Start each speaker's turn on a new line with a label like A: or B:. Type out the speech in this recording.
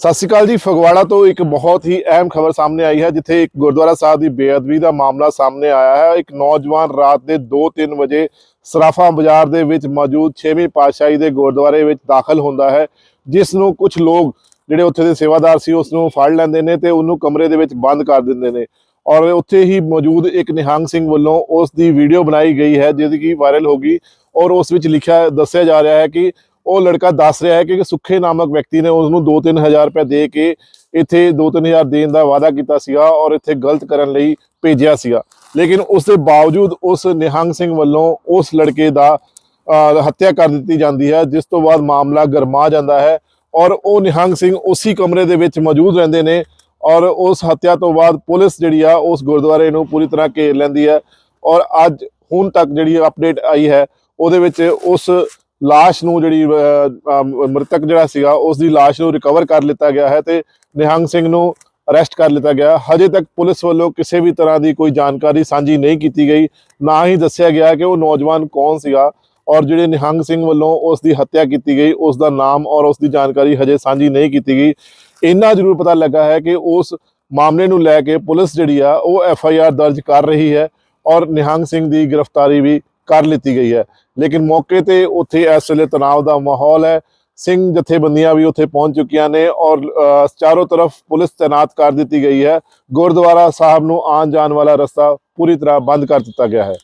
A: ਸਤਿ ਸ਼੍ਰੀ ਅਕਾਲ ਜੀ। ਫਗਵਾੜਾ ਤੋਂ ਇੱਕ ਬਹੁਤ ਹੀ ਅਹਿਮ ਖਬਰ ਸਾਹਮਣੇ ਆਈ ਹੈ, ਜਿੱਥੇ ਇੱਕ ਗੁਰਦੁਆਰਾ ਸਾਹਿਬ ਦੀ ਬੇਅਦਬੀ ਦਾ ਮਾਮਲਾ ਸਾਹਮਣੇ ਆਇਆ ਹੈ। ਇੱਕ ਨੌਜਵਾਨ ਰਾਤ ਦੇ 2-3 ਵਜੇ ਸਰਾਫਾ ਬਾਜ਼ਾਰ ਦੇ ਵਿੱਚ ਮੌਜੂਦ 6ਵੀਂ ਪਾਤਸ਼ਾਹੀ ਦੇ ਗੁਰਦੁਆਰੇ ਵਿੱਚ ਦਾਖਲ ਹੁੰਦਾ ਹੈ, ਜਿਸ ਨੂੰ ਕੁਝ ਲੋਕ ਜਿਹੜੇ ਉੱਥੇ ਦੇ ਸੇਵਾਦਾਰ ਸੀ, ਉਸ ਨੂੰ ਫੜ ਲੈਂਦੇ ਨੇ ਤੇ ਉਹਨੂੰ ਕਮਰੇ ਦੇ ਵਿੱਚ ਬੰਦ ਕਰ ਦਿੰਦੇ ਨੇ। ਔਰ ਉੱਥੇ ਹੀ ਮੌਜੂਦ ਇੱਕ ਨਿਹੰਗ ਸਿੰਘ ਵੱਲੋਂ ਉਸ ਦੀ ਵੀਡੀਓ ਬਣਾਈ ਗਈ ਹੈ, ਜਿਹਦੀ ਕਿ ਵਾਇਰਲ ਹੋ ਗਈ ਔਰ ਉਸ ਵਿੱਚ ਲਿਖਿਆ, ਦੱਸਿਆ ਜਾ ਰਿਹਾ ਹੈ ਕਿ ਉਹ ਲੜਕਾ ਦੱਸ ਰਿਹਾ ਹੈ ਕਿ ਸੁੱਖੇ ਨਾਮਕ ਵਿਅਕਤੀ ਨੇ ਉਸ ਨੂੰ 2-3000 ਰੁਪਏ ਦੇ ਕੇ ਇੱਥੇ 2-3000 ਦੇਣ ਦਾ ਵਾਅਦਾ ਕੀਤਾ ਸੀਗਾ ਔਰ ਇੱਥੇ ਗਲਤ ਕਰਨ ਲਈ ਭੇਜਿਆ ਸੀਗਾ। ਲੇਕਿਨ ਉਸ ਦੇ ਬਾਵਜੂਦ ਉਸ ਨਿਹੰਗ ਸਿੰਘ ਵੱਲੋਂ ਉਸ ਲੜਕੇ ਦਾ ਹੱਤਿਆ ਕਰ ਦਿੱਤੀ ਜਾਂਦੀ ਹੈ, ਜਿਸ ਤੋਂ ਬਾਅਦ ਮਾਮਲਾ ਗਰਮਾ ਜਾਂਦਾ ਹੈ ਔਰ ਉਹ ਨਿਹੰਗ ਸਿੰਘ ਉਸੇ ਕਮਰੇ ਦੇ ਵਿੱਚ ਮੌਜੂਦ ਰਹਿੰਦੇ ਨੇ ਔਰ ਉਸ ਹੱਤਿਆ ਤੋਂ ਬਾਅਦ ਪੁਲਿਸ ਜਿਹੜੀ ਆ ਉਸ ਗੁਰਦੁਆਰੇ ਨੂੰ ਪੂਰੀ ਤਰ੍ਹਾਂ ਘੇਰ ਲੈਂਦੀ ਹੈ ਔਰ ਅੱਜ ਹੁਣ ਤੱਕ ਜਿਹੜੀ ਅਪਡੇਟ ਆਈ ਹੈ, ਉਹਦੇ ਵਿੱਚ ਉਸ ਲਾਸ਼ ਨੂੰ ਜਿਹੜੀ ਮ੍ਰਿਤਕ ਜਿਹੜਾ ਸੀਗਾ ਉਸ ਦੀ ਲਾਸ਼ ਨੂੰ ਰਿਕਵਰ ਕਰ ਲਿੱਤਾ ਗਿਆ ਹੈ ਤੇ ਨਿਹੰਗ ਸਿੰਘ ਨੂੰ ਅਰੈਸਟ ਕਰ ਲਿੱਤਾ ਗਿਆ ਹਜੇ ਤੱਕ ਪੁਲਿਸ ਵੱਲੋਂ ਕਿਸੇ ਵੀ ਤਰ੍ਹਾਂ ਦੀ ਕੋਈ ਜਾਣਕਾਰੀ ਸਾਂਝੀ ਨਹੀਂ ਕੀਤੀ ਗਈ, ਨਾ ਹੀ ਦੱਸਿਆ ਗਿਆ ਕਿ ਉਹ ਨੌਜਵਾਨ ਕੌਣ ਸੀਗਾ ਔਰ ਜਿਹੜੇ ਨਿਹੰਗ ਸਿੰਘ ਵੱਲੋਂ ਉਸ ਦੀ ਹੱਤਿਆ ਕੀਤੀ ਗਈ ਉਸ ਦਾ ਨਾਮ ਔਰ ਉਸ ਦੀ ਜਾਣਕਾਰੀ ਹਜੇ ਸਾਂਝੀ ਨਹੀਂ ਕੀਤੀ ਗਈ। ਇੰਨਾ ਜ਼ਰੂਰ ਪਤਾ ਲੱਗਾ ਹੈ ਕਿ ਉਸ ਮਾਮਲੇ ਨੂੰ ਲੈ ਕੇ ਪੁਲਿਸ ਜਿਹੜੀ ਆ, ਉਹ ਐਫ ਆਈ ਆਰ ਦਰਜ ਕਰ ਰਹੀ ਹੈ ਔਰ ਨਿਹੰਗ ਸਿੰਘ ਦੀ ਗ੍ਰਿਫਤਾਰੀ ਵੀ ਕਰ ਲਿੱਤੀ ਗਈ ਹੈ। ਲੇਕਿਨ ਮੌਕੇ ਤੇ ਉੱਥੇ ਇਸ ਵੇਲੇ ਤਣਾਅ ਦਾ ਮਾਹੌਲ ਹੈ। ਸਿੰਘ ਜਥੇਬੰਦੀਆਂ ਵੀ ਉੱਥੇ ਪਹੁੰਚ ਚੁੱਕੀਆਂ ਨੇ ਔਰ ਅ, ਚਾਰੋਂ ਤਰਫ ਪੁਲਿਸ ਤੈਨਾਤ ਕਰ ਦਿੱਤੀ ਗਈ ਹੈ। ਗੁਰਦੁਆਰਾ ਸਾਹਿਬ ਨੂੰ ਆਉਣ ਜਾਣ ਵਾਲਾ ਰਸਤਾ ਪੂਰੀ ਤਰ੍ਹਾਂ ਬੰਦ ਕਰ ਦਿੱਤਾ ਗਿਆ ਹੈ।